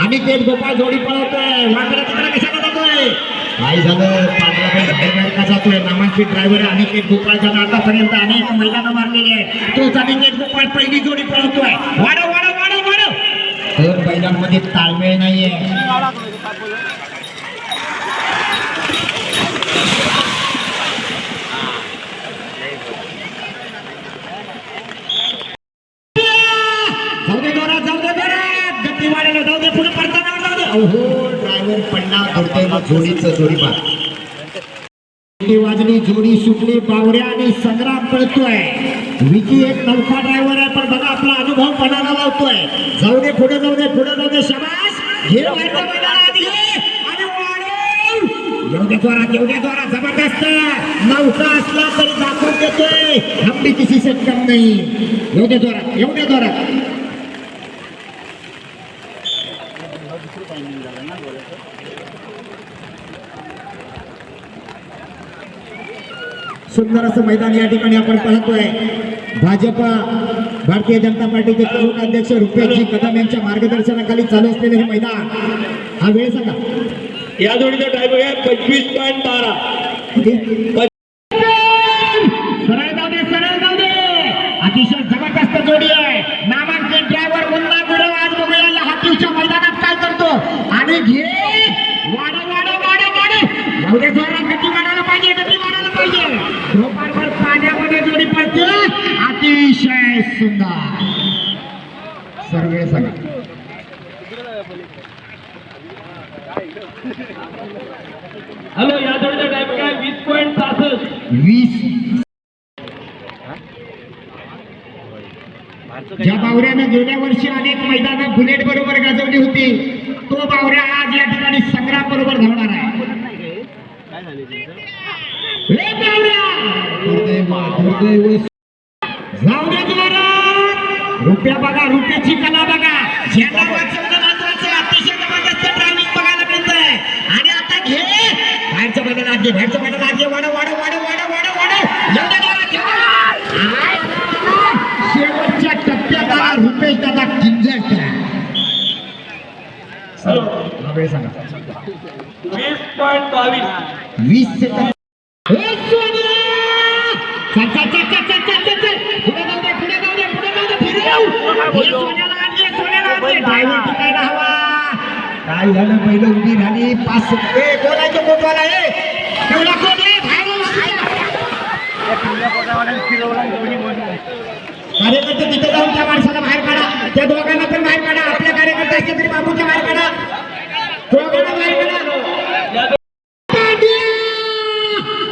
आणि ते गोपाळ जोडी पळवतोय. वाकडा तिकडे कशा जातोय? काय झालं पांढरा पण बाहेर बाहेर का जातोय नामांकित ड्रायव्हर अनिकेत गोपाळच्या आतापर्यंत अनेक मैदानं मारलेले आहेत. तोच अनिकेत गोपाळ पहिली जोडी पळवतोय. वाढव वाढव वाढव वाढव. दोन बैलांमध्ये ताळमेळ नाहीये जाऊ दे जोरात जाऊ दे जोरात गती वाढायला जाऊ दे पुढे पडताना जाऊ दे अहो ड्रायव्हर पडला दुर्दैव जोडीचं जोडी वाजली जोडी सुटली बावऱ्या आणि संग्राम पळतोय. विकी एक नौका ड्रायव्हर आहे पण बघा आपला अनुभव पणाला लावतोय. जाऊ दे पुढे जाऊ दे पुढे जाऊ दे शबास. घे वाढतं मैदानात घे आणि जबरदस्त. नौका असला तरी दाखवून देतोय. हमडी किसी से कम नाही. येऊ दे जोरात. सुंदर असं मैदान या ठिकाणी आपण पाहतोय. भाजपा भारतीय जनता पार्टीचे प्रमुख अध्यक्ष रुपेशजी कदम यांच्या मार्गदर्शनाखाली चालू असलेले हे मैदान. हा वेळ सांगा. या जोडीचा टायमिंग आहे. पंचवीस पॉईंट बारा. सरळ जाऊ दे सरळ जाऊ दे. अतिशय जबरदस्त जोडी आहे. नामांकित ड्रायव्हर मुन्ना गुरव आज बघूया मैदानात काय करतो? आणि घे. वाढ वाढ वाढ वाढ जाऊ दे जोरात गती वाढायला झोपांवर पाण्यामध्ये जोडी पडते. अतिशय सुंदर. सर्व सांगा. हॅलो या जोडीचा टायमिंग आहे वीस पॉईंट सहासष्ट. वीस. ज्या बावऱ्यानं गेल्या वर्षी अनेक मैदानात बुलेट बरोबर गाजवली होती तो बावऱ्या आज या ठिकाणी संग्राम बरोबर धावणार आहे. हे! जाऊ दे जोरात. रुपया बघा रुपयाची कला बघा. वाचवणं महत्वाचं आहे. अतिशय जबरदस्त ड्रायव्हिंग बघायला मिळतंय. आणि आता घे. बाहेरच्या मैदानात घे बाहेरच्या मैदानात घे वाढव वाढव वाढव वाढव वाढव वाढव. एवढं जोरात, एवढं जोरात. शेवटच्या टप्प्यात आला रुपेश दादा सांगा. वीस पॉईंट बावीस. वीस सेकंद. काय झालं? पहिलं उभी झाली पाच ए कोणाचं मोठवाला आहे. कार्यकर्ते तिथे जाऊन त्या माणसाला बाहेर काढा. त्या दोघांना पण बाहेर काढा. आपल्या कार्यकर्ते असले तरी बाबूच्या बाहेर काढा. दोघांना बाहेर काढा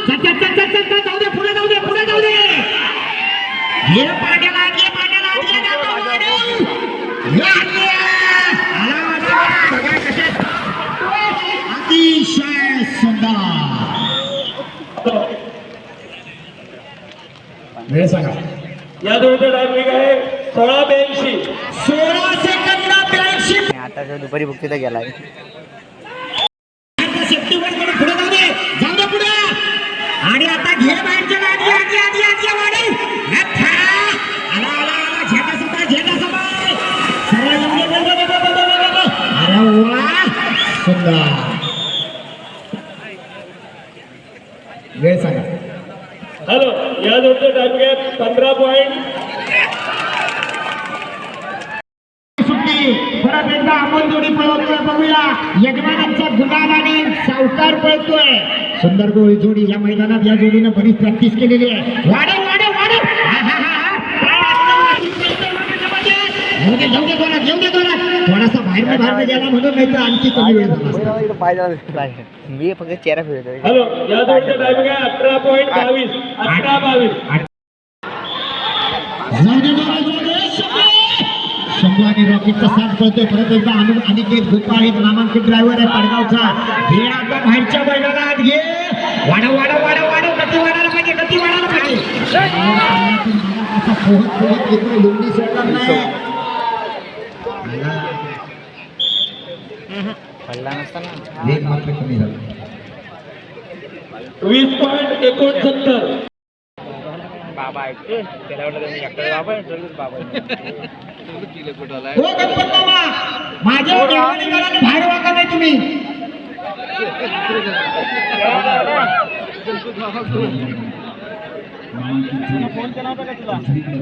चल, चल, चल, चल, चल, चल, जाऊ दे, पुढे जाऊ दे, पुढे जाऊ दे. घे पांड्याला, घे पांड्याला, घे जातो वाढव. घे आणले. आला, आला, आला. बघा कसे. अतिशय सुंदर वेळ सांगा. या जोडीचा टायमिंग आहे. सोळा ब्याऐंशी. सोळा सेकंद ब्याऐंशी. आता जो दुपारी दे पुढे. आणि आता घे बाहेरच्या आधी आधी आधी आधी वाढव हत्था. आला आला आला. झेंडा सभा झेंडा सभा सरळ जाऊ दे, दे, दे, दे, दे, दे, दे, दे. अरे वा. सुंदर. वेळ सांगा. हॅलो या जोडीचा आहे पंधरा पॉईंट सुट्टी. परत एकदा अमोल जोडी पळवतोय बघूया. यजमानांचा गुलाल आणि सावकार पळतोय. सुंदर गोळी जोडी या मैदानात या जोडीनं बरीच प्रॅक्टिस केलेली आहे. वाढव वाढव वाढव. हा, हा, हा, हा. दे, येऊ दे जोरात, येऊ दे. जोरात. मी फक्त चेहरा. शंभू! रॉकीचा साथ पळतोय. परत एकदा अनु अनिकेत गोपाळ एक नामांकित ड्रायव्हर आहे पडगावचा. घे आता बाहेरच्या बैलात घे. वाढव वाढव वाढव वाढव. गती वाढायला पाहिजे गती वाढायला पाहिजे. पोहत पोहत येतोय नाही वेग मात्र कमी झाला. वीस पॉईंट एकोणसत्तर. बाबा ऐकतो त्याला वाटलं बाबा बाबा. हो नाही तुम्ही.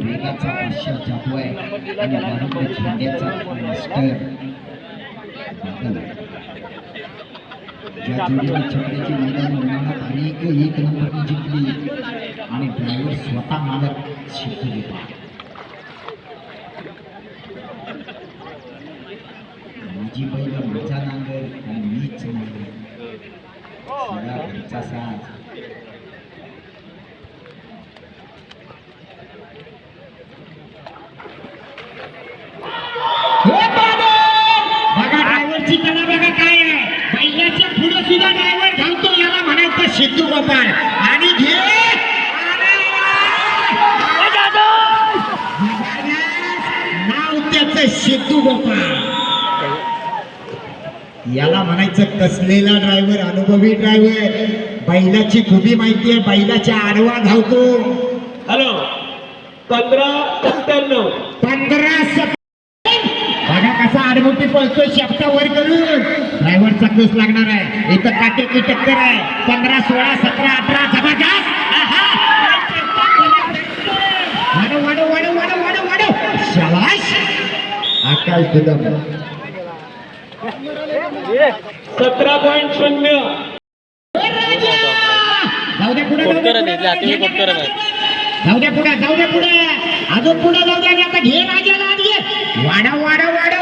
वेगाचा आहे आणि मास्टर. बादल. मैदान उन्हाळ्यात अनेक एक नंबरने जिंकली. आणि ड्रायव्हर स्वतः मालक शिकली माझी माझा नांगर आणि मीच नांगर सगळा घरचा साज हे बाबा! बघा ड्रायव्हरची कला बघा काय आहे बैलाच्या पुढे सुद्धा ड्रायव्हर घालतो याला म्हणायचं सिद्धू गोपाळ आणि घे. नाव त्याचं सिद्धू गोपाळ याला म्हणायचं कसलेला ड्रायव्हर अनुभवी ड्रायव्हर बैलाची खुबी माहिती आहे बैलाच्या आडवा धावतो. हॅलो पंधरा सत्त्याण्णव. पंधरा कसा आडमुठी पळतोय शेपटा वर करून? ड्रायव्हरचा केस लागणार आहे. इथं काटेकी टक्कर आहे. पंधरा सोळा सतरा अठरा जबरदस्त! आहा! वाढव वाढव वाढव वाढव वाढव वाढव! शबाश आकाश दुदम सतरा पॉईंट शून्य. जाऊ द्या पुढे जाऊ द्या पुढे जाऊ द्या पुढे अजून पुढे जाऊ द्या आता घे राजाला वाढव वाढव वाढव.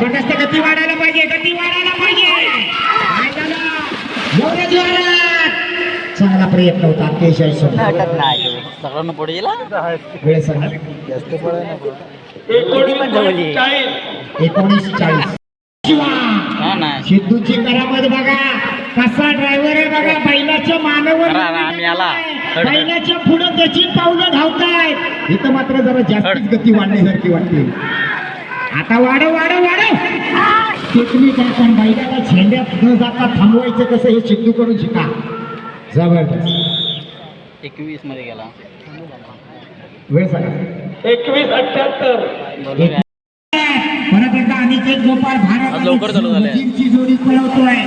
जबरदस्त गती वाढायला पाहिजे गती वाढायला पाहिजे. चांगला प्रयत्न होता अतिशय. सगळ्यांना पुढे गेला? वेळ सांगा जास्त पडत नाही पुढं. एकोणीस चाळीस. हा सिद्धूची करामत बघा. कसा ड्रायव्हर आहे बघा. बैलाच्या मानवर. बैलाच्या पुढे त्याची पावलं धावतायत. इथं मात्र जरा जास्तीच गती वाढण्यासारखी वाटते. आता वाढव वाढव वाढव. टेक्निक आहे पण बैलाला झेंड्यात न जाता थांबवायचं कसं हे सिद्धू करून शिका. जबरदस्त. एकवीसमध्ये गेला. वेळ सांगा. एकवीस अठ्याहत्तर आहे. परत एकदा अनिकेत गोपाळ भारत जोडी पळवतोय.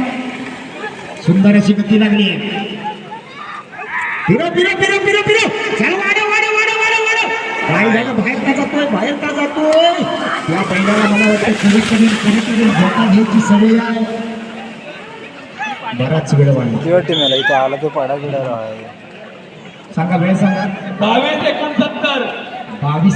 सुंदर अशी गती लागली. फिरो फिरो फिरो फिरो फिरो. चल वाढव वाढव वाढव वाढव वाढव काय झालं बाहेर का जातोय? बाहेर का जातोय? त्या बैलाला मला वाटतं कधीतरी कधीतरी झोका घ्यायची सवय आहे. बराच वेळ वाढला. टीमला इथं आला तो पाडा बिडा सांगा वेळ सांगा. बावीस एकोणसत्तर. बावीस.